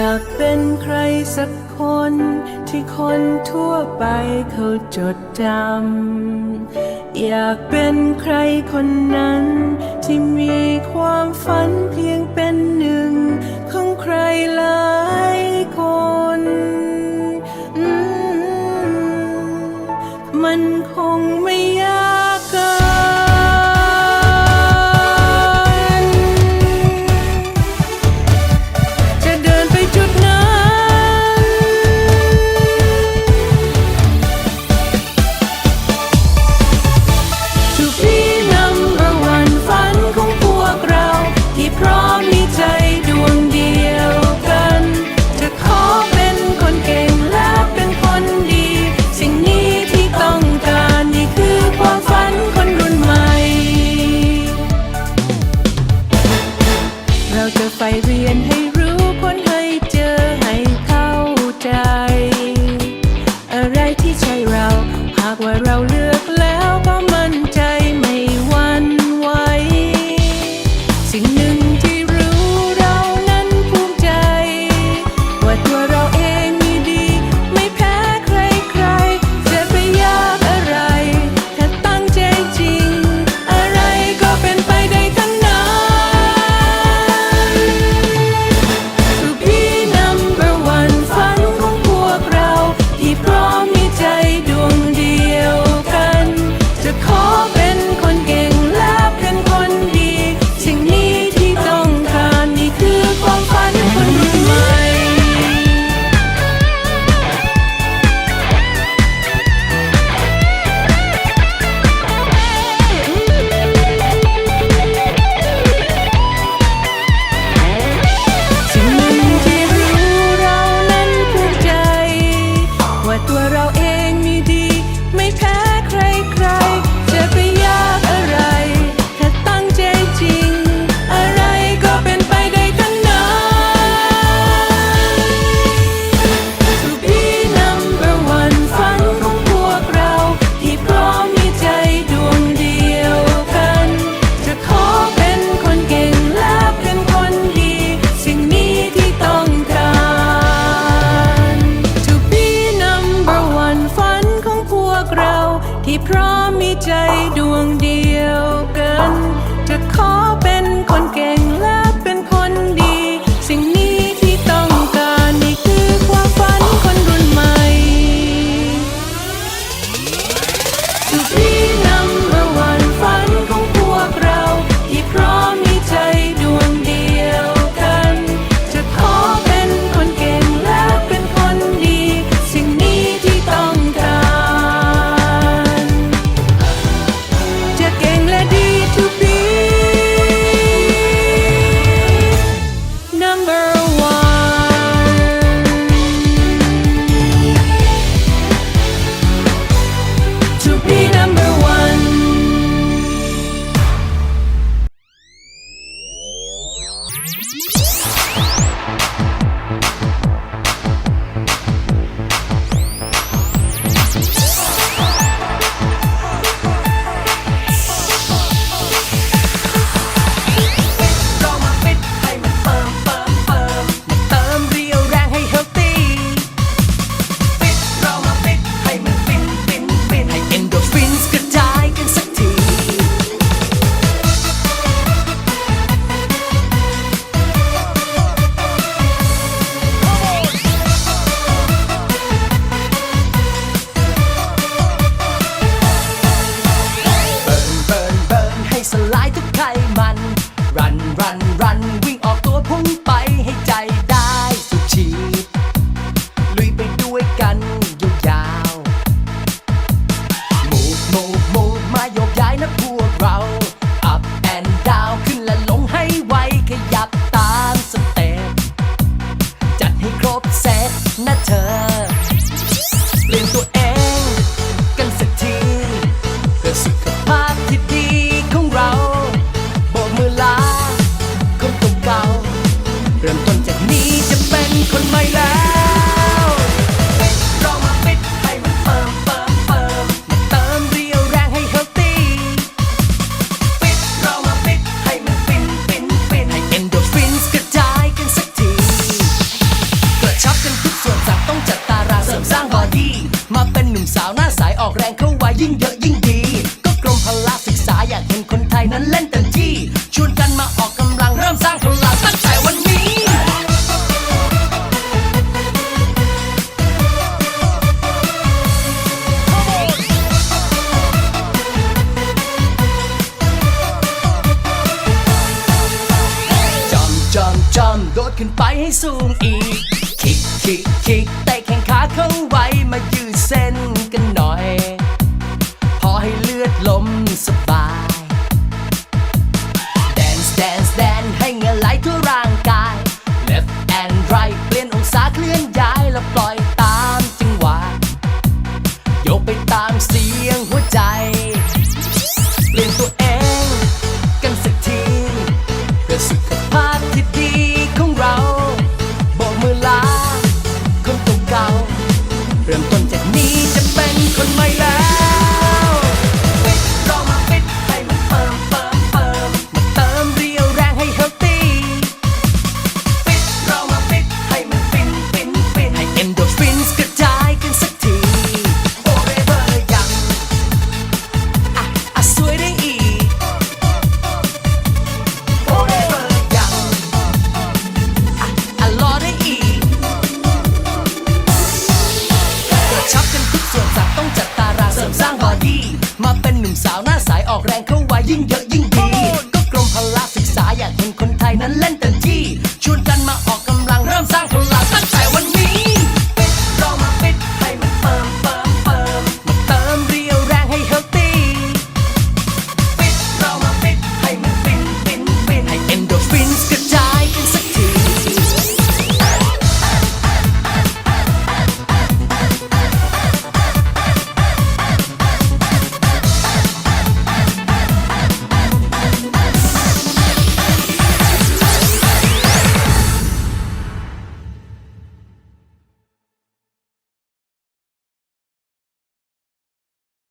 อยากเป็นใครสักคนที่คนทั่วไปเขาจดจำ อยากเป็นใครคนนั้นที่มีความฝันเพียง จะใฝ่เรียนให้รู้ค้นให้เจอให้เข้าใจ อะไรที่ใช่เรา หากว่าเราเลือกแล้วก็มั่นใจไม่หวั่นไหวสิ่งหนึ่งที่ ยิ่งเยอะยิ่งดี ก็กรมพละศึกษาอยากเห็นคนไทยนั้นเล่นเต็มที่ ชวนกันมาออกกำลังเริ่มสร้างพลังตั้งแต่วันนี้ จอมจอมจอมโดดขึ้นไปให้สูงอีก Bye. หนุ่มสาวหน้าสายออกแรงเข้าไว้ยิ่งเยอะยิ่งดี ก็กรมพละศึกษาอยากเห็นคนไทยนั้นเล่นแต่